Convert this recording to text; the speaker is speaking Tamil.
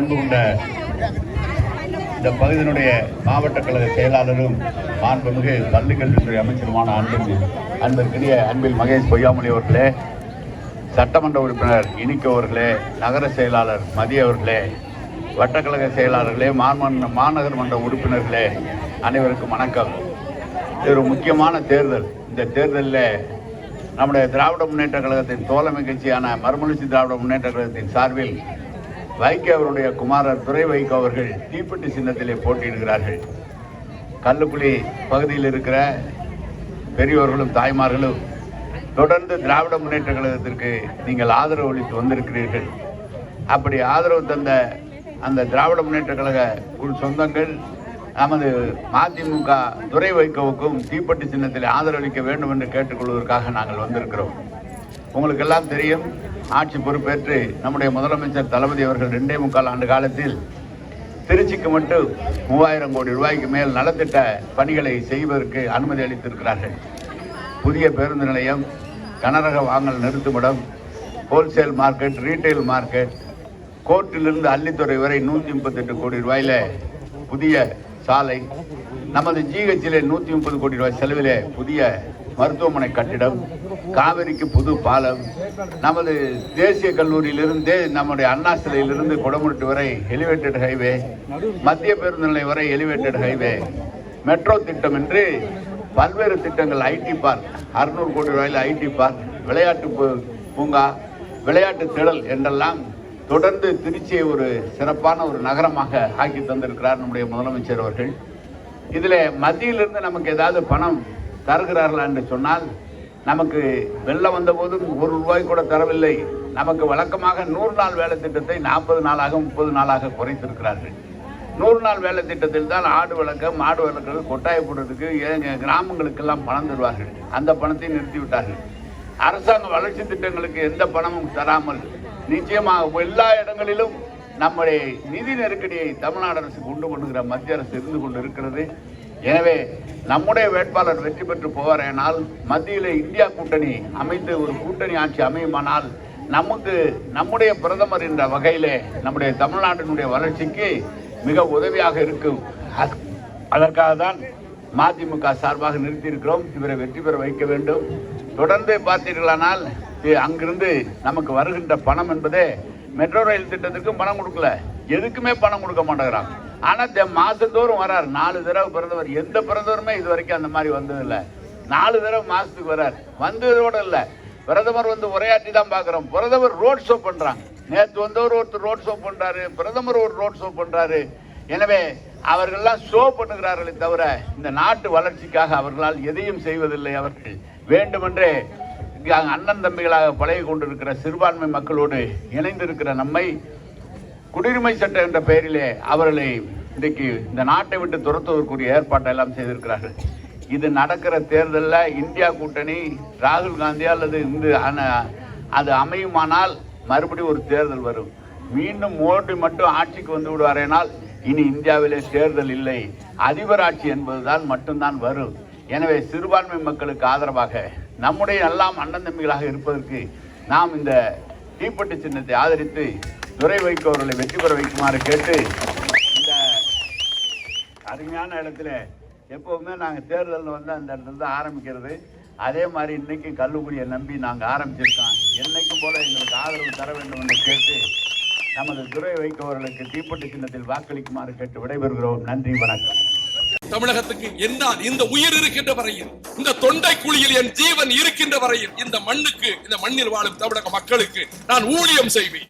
அன்பு கொண்ட இந்த பகுதியினுடைய மாவட்ட கழக செயலாளரும் மாண்புமிகு பள்ளிக்கல்வித்துறை அமைச்சருமான அன்பு அன்பிற்குரிய அன்பில் மகேஷ் பொய்யாமொழி அவர்களே சட்டமன்ற உறுப்பினர் இனிக்கு அவர்களே நகர செயலாளர் மதிய அவர்களே வட்டக்கழக செயலாளர்களே மாமன்ற மாநகர் மன்ற உறுப்பினர்களே அனைவருக்கும் வணக்கம். இது ஒரு முக்கியமான தேர்தல். இந்த தேர்தலில் நம்முடைய திராவிட முன்னேற்ற கழகத்தின் தோழமை கட்சியான மறுமலர்ச்சி திராவிட முன்னேற்ற கழகத்தின் சார்பில் வைகோ அவருடைய குமாரர் துரை வைகோ அவர்கள் தீப்பெட்டி சின்னத்திலே போட்டியிடுகிறார்கள். கல்லுக்குழி பகுதியில் இருக்கிற பெரியோர்களும் தாய்மார்களும் தொடர்ந்து திராவிட முன்னேற்ற கழகத்திற்கு நீங்கள் ஆதரவு அளித்து வந்திருக்கிறீர்கள். அப்படி ஆதரவு தந்த அந்த திராவிட முன்னேற்ற கழக உள் சொந்தங்கள் நமது மதிமுக துரை வைகோவுக்கும் தீப்பெட்டி சின்னத்தில் ஆதரவளிக்க வேண்டும் என்று கேட்டுக்கொள்வதற்காக நாங்கள் வந்திருக்கிறோம். உங்களுக்கு எல்லாம் தெரியும் ஆட்சி பொறுப்பேற்று நம்முடைய முதலமைச்சர் தளபதி அவர்கள் ரெண்டே முக்கால் ஆண்டு காலத்தில் திருச்சிக்கு மட்டும் மூவாயிரம் கோடி ரூபாய்க்கு மேல் நலத்திட்ட பணிகளை செய்வதற்கு அனுமதி அளித்திருக்கிறார்கள். புதிய பேருந்து நிலையம் கனரக வாங்கல் நிறுத்துமிடம் ஹோல்சேல் மார்க்கெட் ரீட்டைல் மார்க்கெட் கோர்ட்டிலிருந்து அள்ளித்துறை வரை நூற்றி முப்பத்தெட்டு கோடி ரூபாயில புதிய சாலை நமது ஜிஹெச்சிலே நூற்றி முப்பது கோடி ரூபாய் செலவிலே புதிய மருத்துவமனை கட்டிடம் காவிரிக்கு புது பாலம். நமது தேசிய கல்லூரியிலிருந்து நம்முடைய அண்ணா சிலையிலிருந்து குடமுருட்டு வரை எலிவேட்டட் ஹைவே மத்திய பேருந்து நிலையம் வரை எலிவேட்டட் ஹைவே மெட்ரோ திட்டம் என்று பல்வேறு திட்டங்கள் ஐடி பார்க் அறுநூறு கோடி ரூபாயில் ஐடி பார்க் விளையாட்டு பூ- பூங்கா விளையாட்டு திடல் என்றெல்லாம் தொடர்ந்து திருச்சியை ஒரு சிறப்பான ஒரு நகரமாக ஆக்கி தந்திருக்கிறார் நம்முடைய முதலமைச்சர் அவர்கள். இதில் மத்தியிலிருந்து நமக்கு ஏதாவது பணம் தருகிறார்களா என்று சொன்னால் நமக்கு வெள்ளம் வந்தபோதும் ஒரு ரூபாய் கூட தரவில்லை. நமக்கு வழக்கமாக நூறு நாள் வேலை திட்டத்தை நாற்பது நாளாக முப்பது நாளாக குறைத்திருக்கிறார்கள். நூறு நாள் வேலை திட்டத்தில் தான் ஆடு வளர்க்க மாடு வளர்க்கிறது கொட்டாய போடுறதுக்கு கிராமங்களுக்கெல்லாம் பணம் தருவார்கள். அந்த பணத்தை நிறுத்திவிட்டார்கள். அரசாங்க வளர்ச்சி திட்டங்களுக்கு எந்த பணமும் தராமல் நிச்சயமாக எல்லா இடங்களிலும் நம்முடைய நிதி நெருக்கடியை தமிழ்நாடு அரசு கொண்டு பண்ணுகிற மத்திய அரசு இருந்து கொண்டு இருக்கிறது. எனவே நம்முடைய வேட்பாளர் வெற்றி பெற்று போவாரேனால் மத்தியில் இந்தியா கூட்டணி அமைத்து ஒரு கூட்டணி ஆட்சி அமையுமானால் நமக்கு நம்முடைய பிரதமர் என்ற வகையிலே நம்முடைய தமிழ்நாட்டினுடைய வளர்ச்சிக்கு மிக உதவியாக இருக்கும். அதற்காக தான் மதிமுக சார்பாக நிறுத்தியிருக்கிறோம். இவரை வெற்றி பெற வைக்க வேண்டும். தொடர்ந்து பார்த்தீர்களானால் அங்கிருந்து நமக்கு வருகின்ற பணம் என்பதே மெட்ரோ ரயில் திட்டத்துக்கும் பணம் கொடுக்கல. எதுக்குமே பணம் கொடுக்க மாட்டேங்கிறான் ஆனா தெ- மாசந்தோறும் வரார். நாலு தடவை பிறந்தவர். எந்த பிறந்தவருமே இது வரைக்கும் அந்த மாதிரி வந்ததில்லை. நாலு தடவை மாசத்துக்கு வரார். வந்ததோட இல்லை. பிரதமர் வந்து உரையாற்றி தான் பார்க்குறோம். பிரதமர் ரோட் ஷோ பண்றாங்க. நேற்று வந்தவர் ஒருத்தர் ரோட் ஷோ பண்றாரு. பிரதமர் ஒரு ரோட் ஷோ பண்றாரு. எனவே அவர்கள்லாம் ஷோ பண்ணுகிறார்களே தவிர இந்த நாட்டு வளர்ச்சிக்காக அவர்களால் எதையும் செய்வதில்லை அவர்கள். வேண்டுமென்றே அண்ணன் தம்பிகளாக பழகி கொண்டிருக்கிற சிறுபான்மை மக்களோடு இணைந்திருக்கிற நம்மை குடியுரிமை சட்டம் என்ற பெயரிலே அவர்களை இன்றைக்கு இந்த நாட்டை விட்டு துரத்துவதற்குரிய ஏற்பாட்டை எல்லாம் செய்திருக்கிறார்கள். இது நடக்கிற தேர்தலில் இந்தியா கூட்டணி ராகுல் காந்தி அல்லது இந்த அது அமையுமானால் மறுபடியும் ஒரு தேர்தல் வரும். மீண்டும் மோடி மட்டும் ஆட்சிக்கு வந்து விடுவாரேனால் இனி இந்தியாவிலே தேர்தல் இல்லை. அதிபர் ஆட்சி என்பதுதான் மட்டும்தான் வரும். எனவே சிறுபான்மை மக்களுக்கு ஆதரவாக நம்முடைய எல்லாம் அண்ணன் தம்பிகளாக இருப்பதற்கு நாம் இந்த தீப்பெட்டி சின்னத்தை ஆதரித்து துறை வைகோ அவர்களை வெற்றி பெற வைக்குமாறு கேட்டு இந்த அருமையான இடத்துல எப்போவுமே நாங்கள் தேர்தலில் வந்து அந்த இடத்துல தான் ஆரம்பிக்கிறது. அதே மாதிரி இன்னைக்கும் கல்லுக்குடியை நம்பி நாங்கள் ஆரம்பிச்சிருக்கோம். என்னைக்கும் போல எங்களுக்கு ஆதரவு தர வேண்டும் என்று கேட்டு நமது துறை வைகோ தீப்பட்டு தீப்பெட்டி சின்னத்தில் வாக்களிக்குமாறு கேட்டு விடைபெறுகிறோம். நன்றி வணக்கம். தமிழகத்துக்கு என்னால் இந்த உயிர் இருக்கின்ற வரையில் இந்த தொண்டை குழியில் என் ஜீவன் இருக்கின்ற வரையில் இந்த மண்ணுக்கு இந்த மண்ணில் வாழும் தமிழக மக்களுக்கு நான் ஊழியம் செய்வேன்.